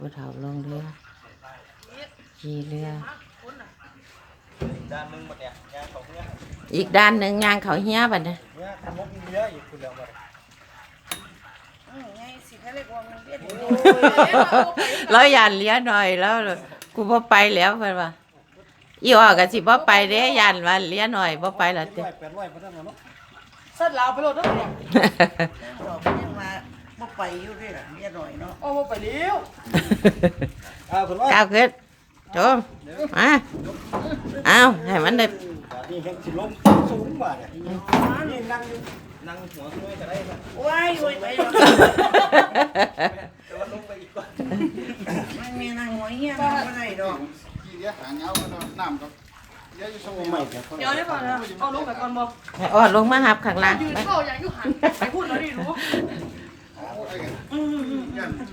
ผู้เฒ่าลงเรือขี่เรือ ด้านหนึงหมดเนี่ยยางของเนี่ยอีกด้านหนึ่งยางเขาเฮียบัดเนี่ยเนี่ยทำมุกเยอะอยู่คุณแล้วหมดไงสิเขาเรียกว่าเวียดแล้วยานเลี้ยหน่อยแล้วกูบ่ไปแล้วเพิ่นว่าอีออกก็สิบ่ไปเด้ยานว่าเลี้ยหน่อยบ่ไปละติร้อยแปดร้อยพระท่านเนาะ สัตว์ลาวไปโหลดได้เนี่ย ดอกยังมาบ่ ไปอยู่ด้วยล่ะเมียหน่อยเนาะโอ้ไปเร็วอ้าวคุณว่าก้าวขึ้นโจมมาเอาให้มันได้นี่เห็นสิล้มสูงกว่าเนี่ยนี่นั่งอยู่นั่งหัวขึ้นไว้ก็ได้นะว้ายโว้ยไปเนาะแต่ว่าลงไปอีกก่อนมันมีนางหัวเหี้ยมันบ่ได้ดอกกี่เดียวหางเงาก็น้ำก็เดี๋ยวอยู่สมุโอ้นไม่ไพรเดี๋ยวเขาเดี๋ยวได้ป่ะนะเอาลงไปก่อนบ่ให้ออดลงมาหับข้างล่างยืนไป เข้าอย่างอยู่หันไปพูดแล้วดิรู้อืมอืมอืม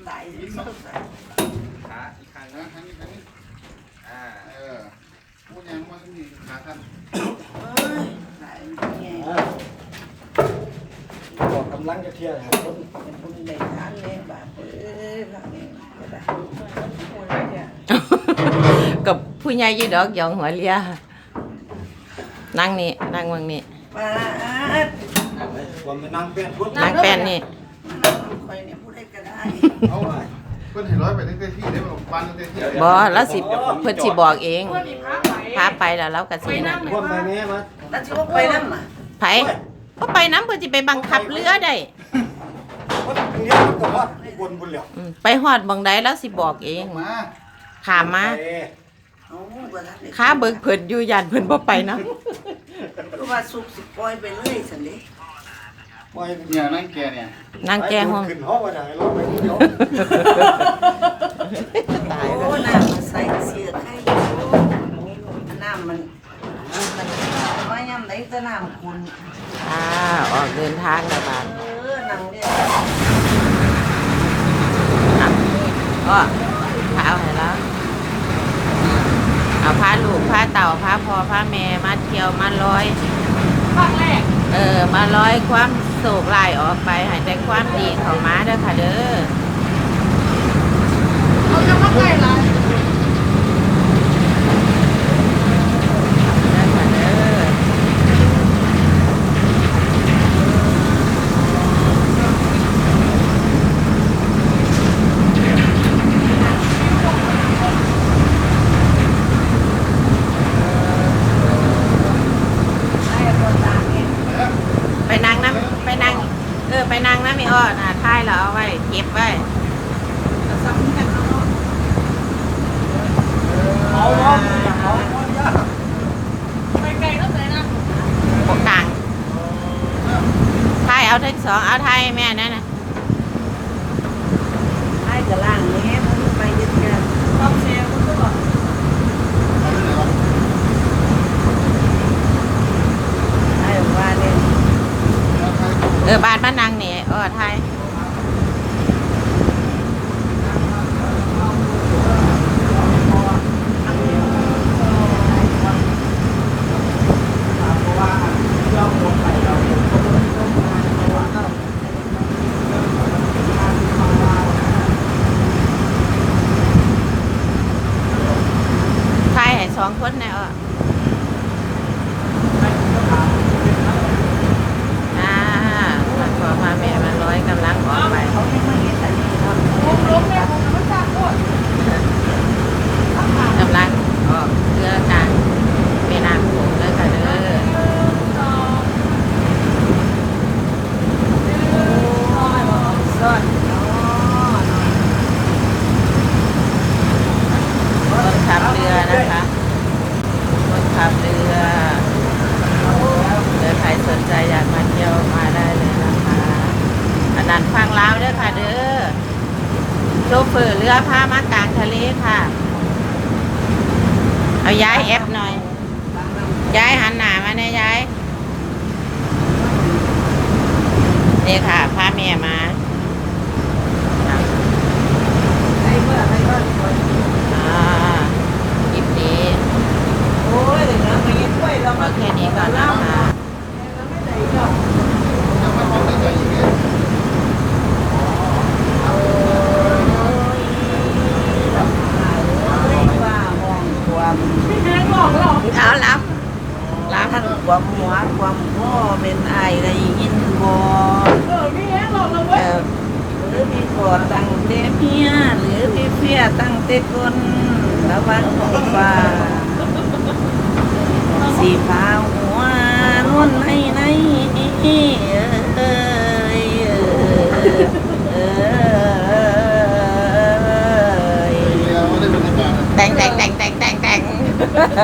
ตายสิสงสัยขาอีกข้างนะนะทางนี้ทางนี้อ่าเออพูดยังมาทั้งนี้ขาท่านเอ้ยตายมันไงบอกกำลังจะเที่ยวหาคนเป็นคนในทานเลยบาปเอ้ยบาปเองก็ได้กับผู้ใหญ่อยี่ดอกหยองหัวเลียนั่งนี่นั่งวังนี่ปาดความเป็นนางเป็นพุทธนั่งแป้นนี่ มันเอาคอยเนี่ยพูด ได้ก็ได้เอาเพิ่นเห็นร้อยไปตั้งแต่ที่ได้มาปันตั้งแต่ที่บ่แล้วสิเพิ่นสิบอกเองเพื่อนมีพระไปพาไปแล้วเราก็สินั่นความไปแม่มาแล้วสิว่าไปนำอะไผบ่ไปน้ำเพิ่นสิไปบังคับเรือได้ว่าเลี้ยงแต่ว่าบนบนเหลียวอืมไปฮอดบังใดแล้วสิบอกเองมาถามมาเอาบ่ทันได้ค้าเบิกเพิ่นอยู่ยันเพิ่นบ่ไปนะคือว่าสุกสิปล่อยไปเลยซั่นเด้ ปล่อยเนี่ยนั่งแกเนี่ยนั่งแก้ห้อง ขึ้นห้องมาได้เราไปเดียวตายโอ้แล้วน้ำมันใส่เสียไข่น้ำมันมันว่ายามไหนก็น้ำคุณอ่าออกเดินทางแล้วบาดเออนั่งเนี่ยอะก็พาเอาให้แล้วเอาพาลูกพาเต่าพาพ่อพาแม่มาเที่ยวมาลอย ภาคแรก เออมาลอยความโศกลายออกไปหายใจความดีของม้าเด้อค่ะเด้อเขาจะมาใกล้ละ เด้อค่ะเด้อ ไอ้คนตามเนี่ย ไปนั่งน้ำไปนั่ง เออ ไปนั่งน้ำมีอ้อน่ะท้ายแล้วเอาไว้ เก็บไว้ซ้ำกันเนาะเอาเอาเอายาไปไกลตั้งแต่นะปกต่างท้ายเอาทั้งสองเอาไทยแม่นั่นนะ ไอ้กระล่างนี้มันไปยึดกัน ความเสียคุณก็บอก เอาไปไหนวะ ไอ้ว่าเนี่ย แล้วใคร เออบานบ้านนางนี่อ้อท้าย ท้ายให้สองคนนะอ้ออ่าพอมาแม่มาร้อยกำลังออกไป เขาไม่มาเห็นแต่นี่เนาะ ผมล้มเนี่ยผมไม่ทราบโทษ กำลังออกเรือกลางแม่น้ำโขงเลยค่ะเด้อสดคนขับเรือนะคะคนขับเรือเรือใครสนใจอยากมาเที่ยวมาได้เลยนะคะ อันนั้นฟังลาวเด้อค่ะ เด้อโชเฟอร์เรือพามากลางทะเลค่ะ เอาย้ายแอปหน่อย ย้ายหันหน้ามาเนี่ยย้ายนี่ค่ะพาแม่มา ไอ้เมื่อไอ้ก็ อ่าคลิปนี้ โอ้ยเดี๋ยวนะมาเห็นกล้วยเรา ก็ มา แค่นี้ก่อนนะคะ ยังไม่พอตั้งใจอีกเลย เความหัวความพ่อเป็นไอายได้ยินบ่เออมีแห้งหลอกเลยเอเว้ยอหรือพี่ขอตั้งเตเมียหรือพี่เฟียตั้งเตคนระวังของฟ้าสีฟ้าหัวนวลในในเอ้ยเอ้ยเราไม่ได้บรรยากาศแต่งแต่งแต่งแต่งแต่งแต่ง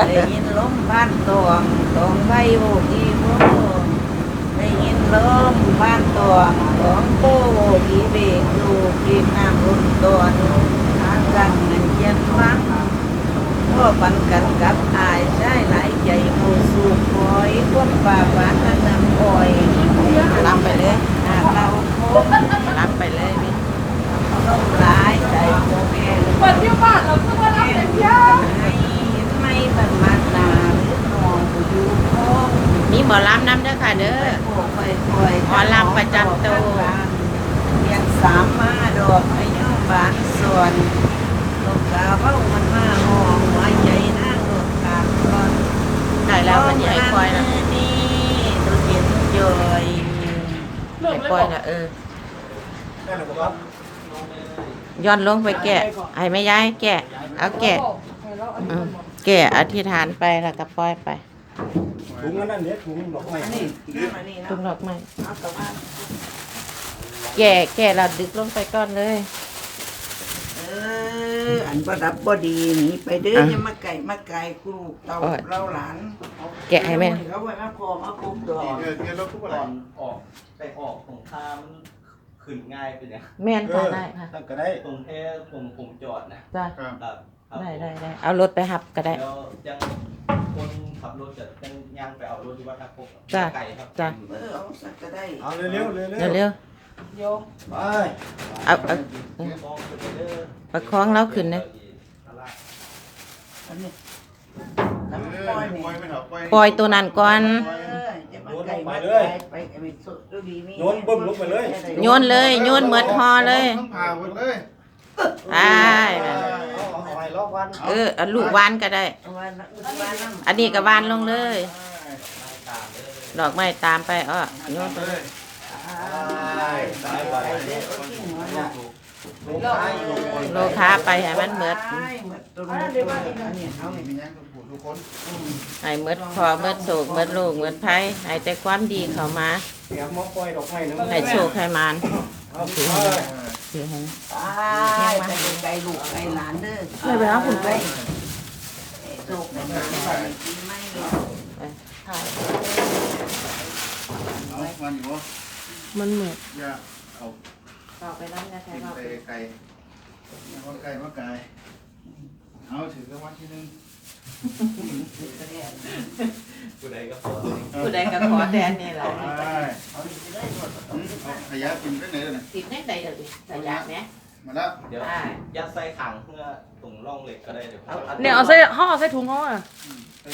ได้ยินลม บ้านตวงตวงใบโบกีโบได้ยินลมบ้านตวงตวงโบกีเบกดูกีนน้ำรุ่นตัวนูทางกันเงินเย็นวังพ่อปันกันกับอายใช้หลายใจโมสูคอยควบป่าหวานนำอ้อยรับไปเลย หากเราคง รับไปเลยพี่ ต้องหลายใจโมแม่ เปิดที่บ้านเราก็มารับเต็มที่ ให้ไม่บันมาตาหรือมองผู้อยู่คง มีหมอลำน้ำเด้อค่ะเด้อ หมอลำประจำตัว เรียนสามมาดอกอายุบานส่วนลูกกาเบ้ามันมาหอมหัวใจนั่งลูกกาก่อนได้แล้วมันใหญ่คอยนะนี่ตัวเย็นจอยเริ่ใหญ่มเลยคบออยกนะเออได้หรือเปล่าย้อนลงไปแกะไอ้ไม่ย้ายแกะ เอาแกะอืมแกะอธิษฐานไปแล้วก็ปล่อยไปถุงอันนั้นเนี่ยถุงดอกไม้นี่นี่มานี่นะตุ้งดอกไม้เอากลับมาแกะแกะเราดึกลงไปก่อนเลยเอออันประดับบ่ดีหนี่ไปเด้ออย่ามาไก่มาไก่ครูเต่าเราหลานแกะให้แม่ เขาไว้มาพอมาปุ๊บดอกเดือนเดือนเราทุกวันก่อนออกไปออกของทางมันขึ้นง่ายไปเนี่ยแม่นค่ะได้ค่ะตั้งก็ได้ตรงแค่ผมผมจอดนะจ้าครับครับครับได้ได้ได้เอารถไปหับก็ได้ แล้วยังคนขับรถจะยังย่างไปเอารถที่วัดทับพกจ้ะ ไกลครับ จ้ะเออเอาสักก็ได้ เอาเร็วเร็วเร็วเร็วเร็ว โยงไปๆเอาเอามองขึ้นไปเด้อประคองเราขึ้นนะอันนี้เอน้ำอปล่อยปล่อยนี่ไม่ถอดปล่อยปล่อยตัวนั้นก่อน เออจะมาไก่มาไก่ไปไอ้มีสุดดูดีมีโยนบึ้มลงไปเลย โยนเลย โยนเหมือนฮอเลยต้องผ่าหมดเลยได้เอาเอาให้รอบวันเออเอาลูกวานก็ได้เอาไว้นะอุดไว้น้ำอันนี้ก็วานลงเลยตามเด้อดอกไม้ตามไปอ้อโยนไปเลเลย ยตายไปเด้อเอาที่หัวน่ะลงท้ายลงบนโลคาไปให้มันเหมือดตายหมดตัวนี้อันนี้เอามีนี่อย่างทุกผู้ทุกคนให้เหมือดพอเหมือดโศกเหมือดลูกเหมือดไผ่ให้แต่ความดีเข้ามาเสียงมอปล่อยดอกไม้นึงให้โชคให้มานเอาถือถือให้ตายไปไก่ลูกไก่หลานเด้อเลยไปหาคุณไปโชคให้มันไปกินไม่หรอกไปถ่ายเอามันอยู่วะ มันเหมือนอย่าเอาต่อไปนั่นนะใช่กินป่ะไปไก่มาไก่มาไก่เอาถือกระวันที่หนึ่งผู้ใดก็ขอผู้ใดก็ขอแดนนี่แหละไปเอาขยะกินไปไหนเลยติดในใดเดี๋ยวดิแต่อยากไหมมาแล้วเดี๋ยวได้ยัดใส่ขังเพื่อตรงร่องเหล็กก็ได้เดี๋ยวผมเนี่ยเอาใส่ห่อใส่ถุงห่ออะเต็มไปคนส